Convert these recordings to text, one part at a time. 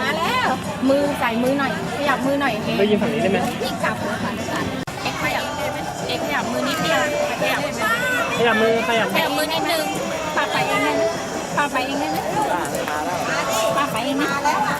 มาแล้ว มือใส่มือหน่อย ขยับมือหน่อยเองได้ยินฝั่งนี้ได้ไหมนี่กลับหัวค่ะเอ็กขยับได้ไหมเอ็กขยับมือนิดเดียวขยับขยับมือขยับขยับมือนิดนึงปาไปเองนะปาไปเองนะปาไปเองนะแล้วมา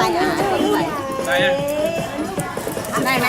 ใส่อาหารคนใส่ได้ยังได้ไหม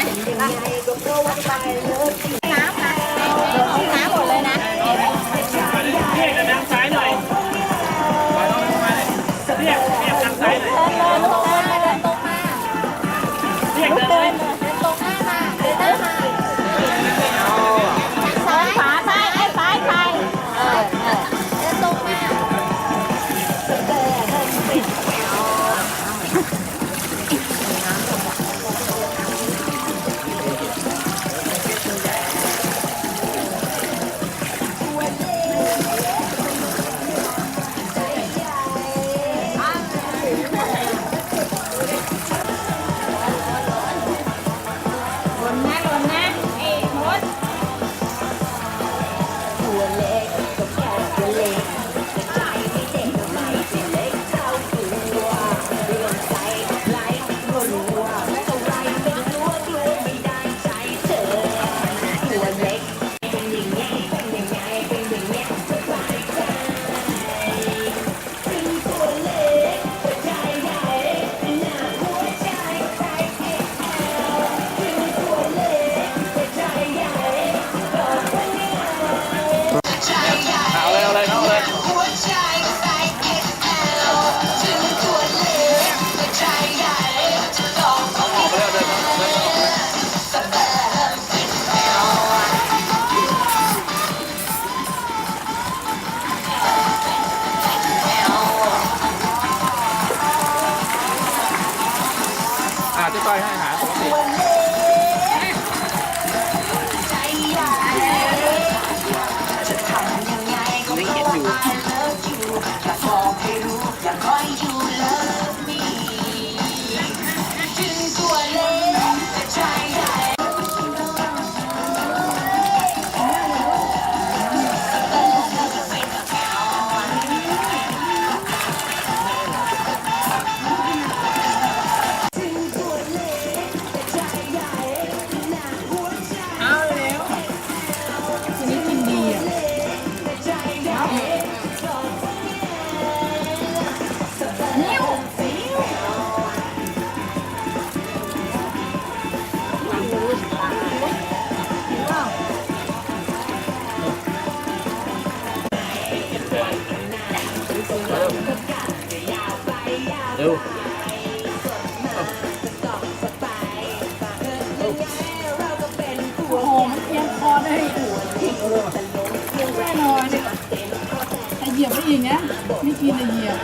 ยียบไปอีกนะไม่กินเลยเหยียบ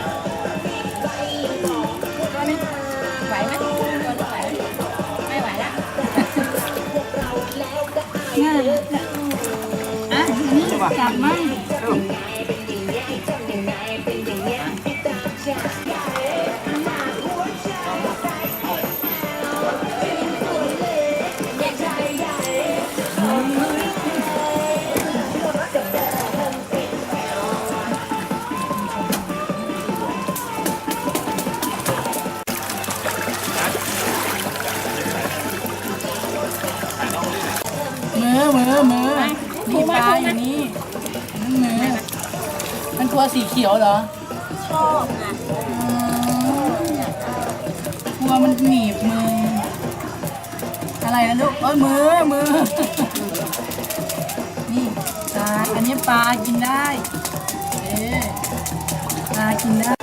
ตัวนี้ไหวไหมตัวนี้ไหวไม่ไหวละง่ายอะอันนี้จับมั่ง อยู่นี่นั่นมือมันตัวสีเขียวเหรอ ชอบนะกลัวมันหนีบมือ อะไรนะลูกเอ้ยมือมือ นี่ปลาอันนี้ปลากินได้ เอ๊ปลากินได้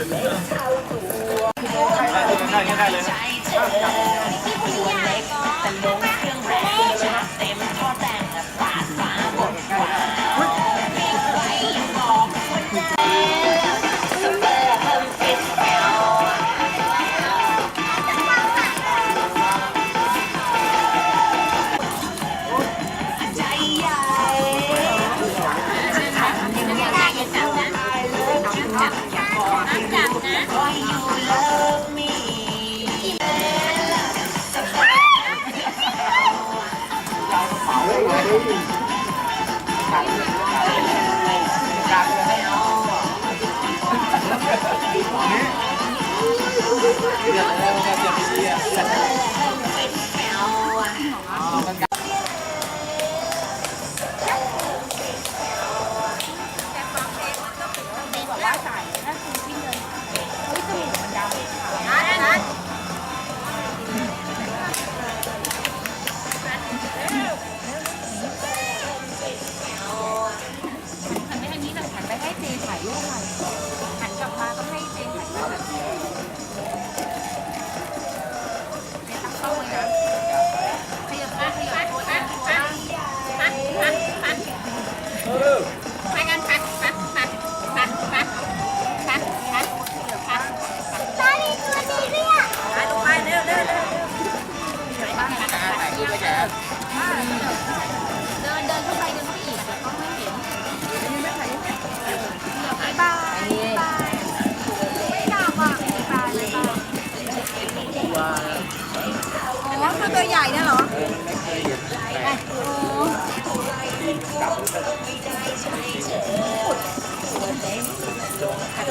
ได้ได้เลย ไปกันพันพันพันพันพันพันพันพันตาลีตัวดีเลยอะไปลงไปเร็วเร็วเร็วเดินเดินเข้าไปเดินไปอีกแต่ก็ไม่เห็นบายบายบายไม่หนักอะบายบายอ๋อคือตัวใหญ่เนี่ยเหรอ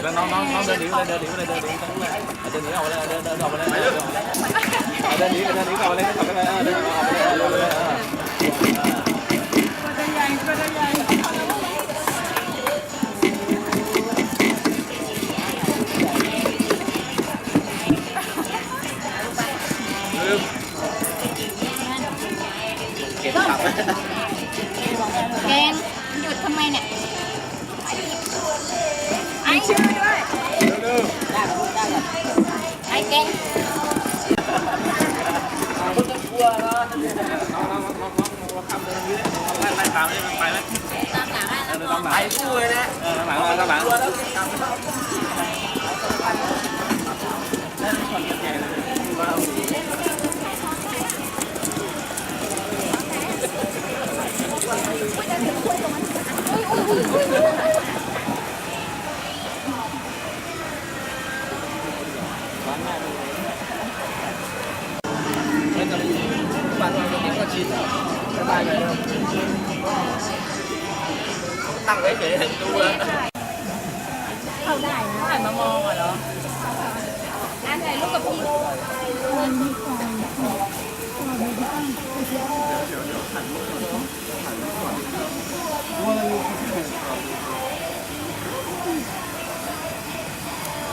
แล้วน้องน้องน้องเดินหนีเลยเดินหนีไปเลยเดินหนีไปเลยเดินหนีออกไปเลยเดินเดินออกไปเลยเดินเดินหนีเดินหนีออกไปเลยออกไปเลยเดินออกไปเลย anh chưa ơi anh ken Hãy subscribe cho kênh Ghiền Mì Gõ Để không bỏ lỡ những video hấp dẫn tăng cái chị lên luôn á không này nó là mà mòn rồi đó anh này lúc gặp đi